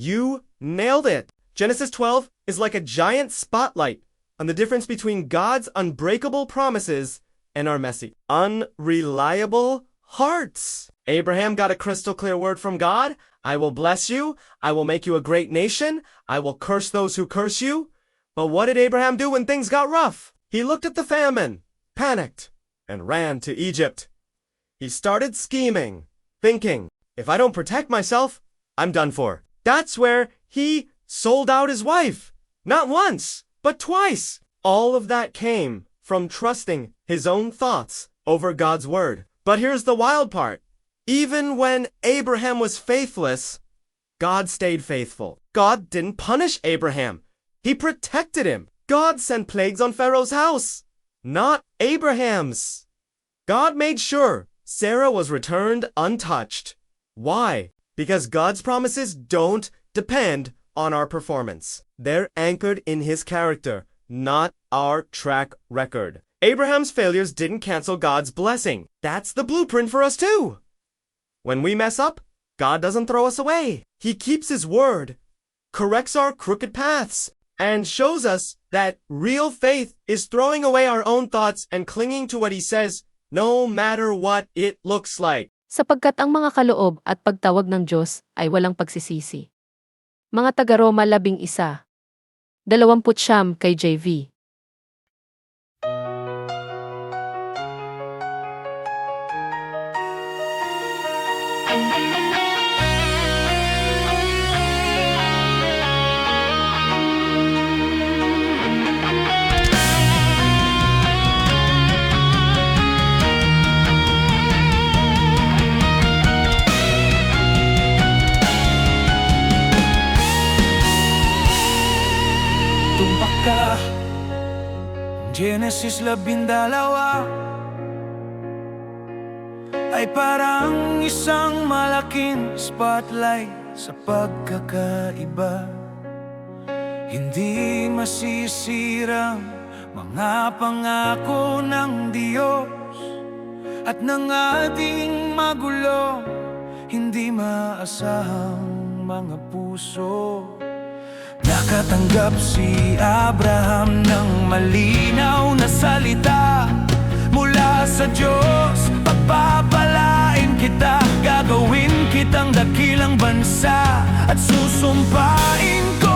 You nailed it. Genesis 12 is like a giant spotlight on the difference between God's unbreakable promises and our messy, unreliable hearts. Abraham got a crystal clear word from God. I will bless you. I will make you a great nation. I will curse those who curse you. But what did Abraham do when things got rough? He looked at the famine, panicked, and ran to Egypt. He started scheming, thinking, if I don't protect myself, I'm done for. That's where he sold out his wife. Not once, but twice. All of that came from trusting his own thoughts over God's word. But here's the wild part. Even when Abraham was faithless, God stayed faithful. God didn't punish Abraham. He protected him. God sent plagues on Pharaoh's house, not Abraham's. God made sure Sarah was returned untouched. Why? Because God's promises don't depend on our performance. They're anchored in His character, not our track record. Abraham's failures didn't cancel God's blessing. That's the blueprint for us too. When we mess up, God doesn't throw us away. He keeps His word, corrects our crooked paths, and shows us that real faith is throwing away our own thoughts and clinging to what He says, no matter what it looks like. Sapagkat ang mga kaloob at pagtawag ng Diyos ay walang pagsisisi. Mga taga-Roma labing isa. Dalawamput siyam kay JV. Genesis labindalawa Ay parang isang malaking spotlight sa pagkakaiba. Hindi masisirang mga pangako ng Diyos At ng ating magulo. Hindi maasahang mga puso Nakatanggap si Abraham ng malinaw na salita. Mula sa Diyos, pagpapalain kita. Gagawin kitang dakilang bansa At susumpain ko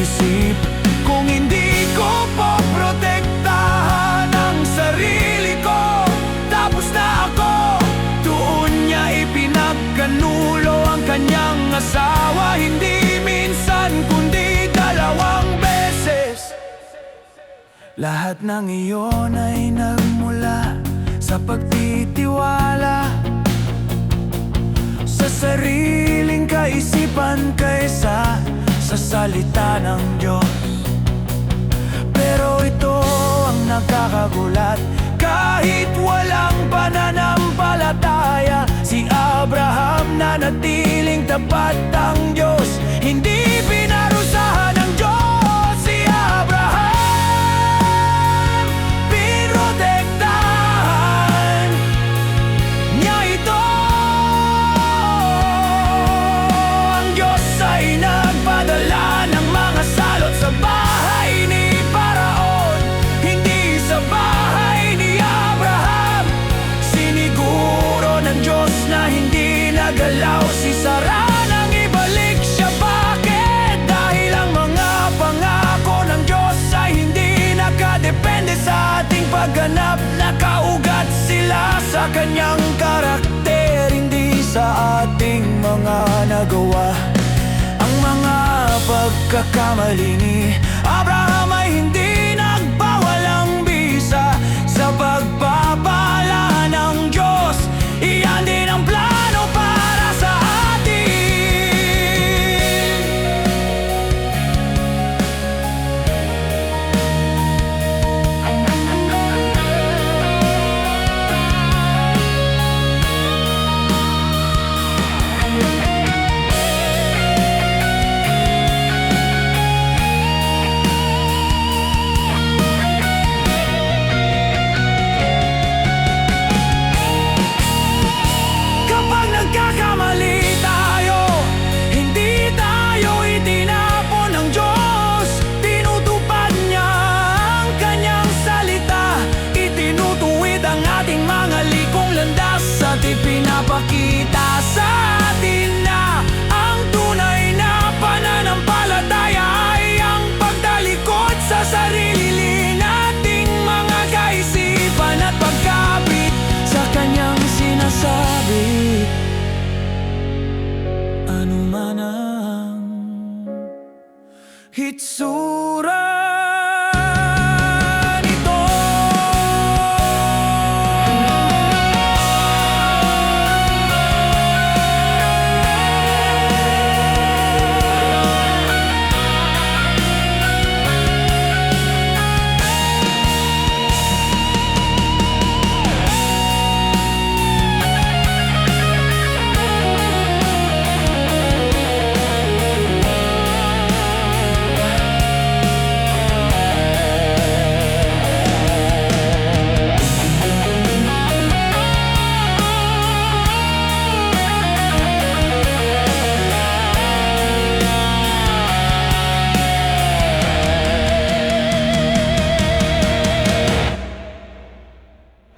iniisip kung hindi ko po protektahan ang sarili ko. Tapos na ako, doon niya ipinagkanulo ang kanyang asawa. Hindi minsan kundi dalawang beses. Lahat ng iyon ay nagmula sa pagtitiwala. Sa sariling kaisipan kaysa sa salita ng Diyos. Pero ito ang nakakagulat. Kahit walang pananampalataya Si Abraham na natiling tapat ang Diyos. Hindi sa kanyang karakter Hindi sa ating mga nagawa. Ang mga pagkakamali ni Abraham ay hindi anuman ang hitsura